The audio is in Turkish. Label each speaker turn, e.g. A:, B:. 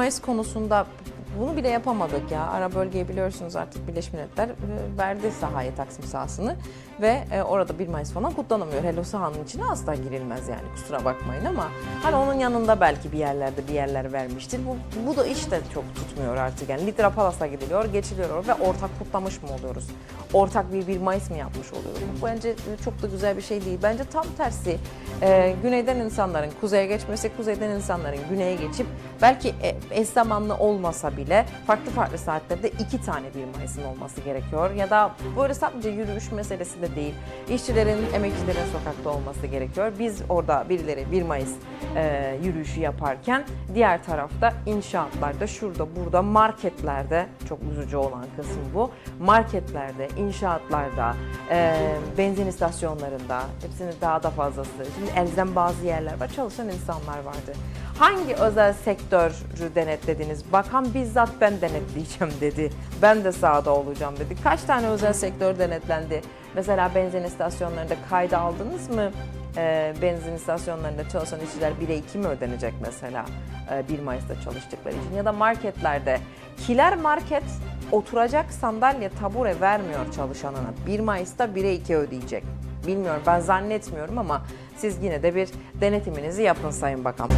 A: Mayıs konusunda bunu bile yapamadık ya. Ara bölgeyi biliyorsunuz artık Birleşmiş Milletler e, verdi sahaya Taksim sahasını ve e, orada 1 Mayıs falan kutlanamıyor. Hele sahanın içine asla girilmez yani kusura bakmayın ama hani onun yanında belki bir yerlerde bir yerler vermiştir. Bu, bu da işte çok tutmuyor artık yani. Litra Palas'a gidiliyor, geçiliyor ve ortak kutlamış mı oluyoruz? Ortak bir 1 Mayıs mı yapmış oluyoruz? Bu bence çok da güzel bir şey değil. Bence tam tersi e, güneyden insanların kuzeye geçmesi, kuzeyden insanların güneye geçip belki e, eş zamanlı olmasa bile farklı farklı saatlerde iki tane 1 Mayıs'ın olması gerekiyor. Ya da böyle sadece yürüyüş meselesi de değil. İşçilerin, emekçilerin sokakta olması gerekiyor. Biz orada birileri 1 Mayıs e, yürüyüşü yaparken diğer tarafta inşaatlarda, şurada, burada, marketlerde çok üzücü olan kısım bu. Marketlerde, inşaatlarda, e, benzin istasyonlarında, hepsinin daha da fazlası. Şimdi elzem bazı yerler var, çalışan insanlar vardı. Hangi özel sektörü denetlediniz? Bakan bizzat ben denetleyeceğim dedi. Ben de sahada olacağım dedi. Kaç tane özel sektör denetlendi? Mesela benzin istasyonlarında kayda aldınız mı? Ee, benzin istasyonlarında çalışan işçiler 1'e 2 mi ödenecek mesela e, 1 Mayıs'ta çalıştıkları için? Ya da marketlerde. Kiler market oturacak sandalye tabure vermiyor çalışanına. 1 Mayıs'ta 1'e 2 ödeyecek bilmiyorum ben zannetmiyorum ama siz yine de bir denetiminizi yapın Sayın Bakan.